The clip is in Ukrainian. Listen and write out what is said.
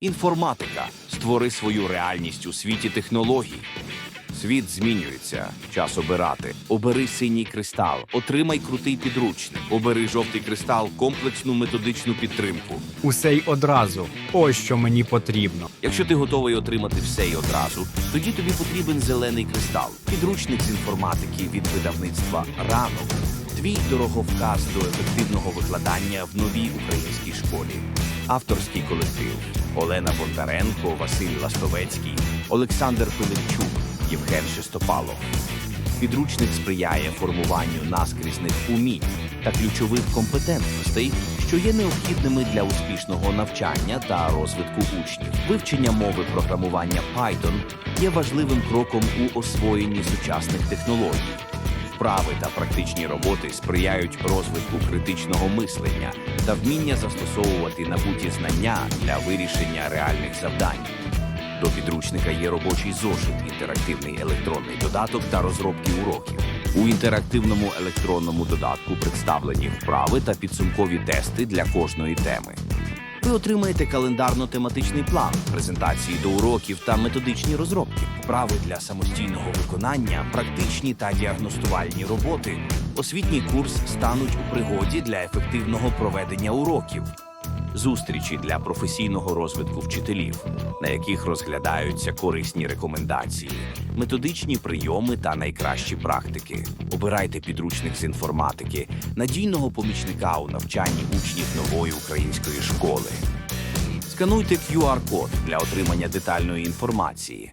Інформатика. Створи свою реальність у світі технологій. Світ змінюється. Час обирати. Обери синій кристал, отримай крутий підручник. Обери жовтий кристал, комплексну методичну підтримку. Усе й одразу. Ось що мені потрібно. Якщо ти готовий отримати все і одразу, тоді тобі потрібен зелений кристал, підручник з інформатики від видавництва ранок. Твій дороговказ до ефективного викладання в новій українській школі. Авторський колектив Олена Бондаренко, Василь Ластовецький, Олександр Пилипчук, Євген Шестопалов. Підручник сприяє формуванню наскрізних умінь та ключових компетентностей, що є необхідними для успішного навчання та розвитку учнів. Вивчення мови програмування Python є важливим кроком у освоєнні сучасних технологій. Вправи та практичні роботи сприяють розвитку критичного мислення та вміння застосовувати набуті знання для вирішення реальних завдань. До підручника є робочий зошит, інтерактивний електронний додаток та розробки уроків. У інтерактивному електронному додатку представлені вправи та підсумкові тести для кожної теми. Ви отримаєте календарно-тематичний план, презентації до уроків та методичні розробки, вправи для самостійного виконання, практичні та діагностувальні роботи. Освітній курс стануть у пригоді для ефективного проведення уроків зустрічі для професійного розвитку вчителів, на яких розглядаються корисні рекомендації, методичні прийоми та найкращі практики. Обирайте підручник з інформатики, надійного помічника у навчанні учнів нової української школи. Скануйте QR-код для отримання детальної інформації.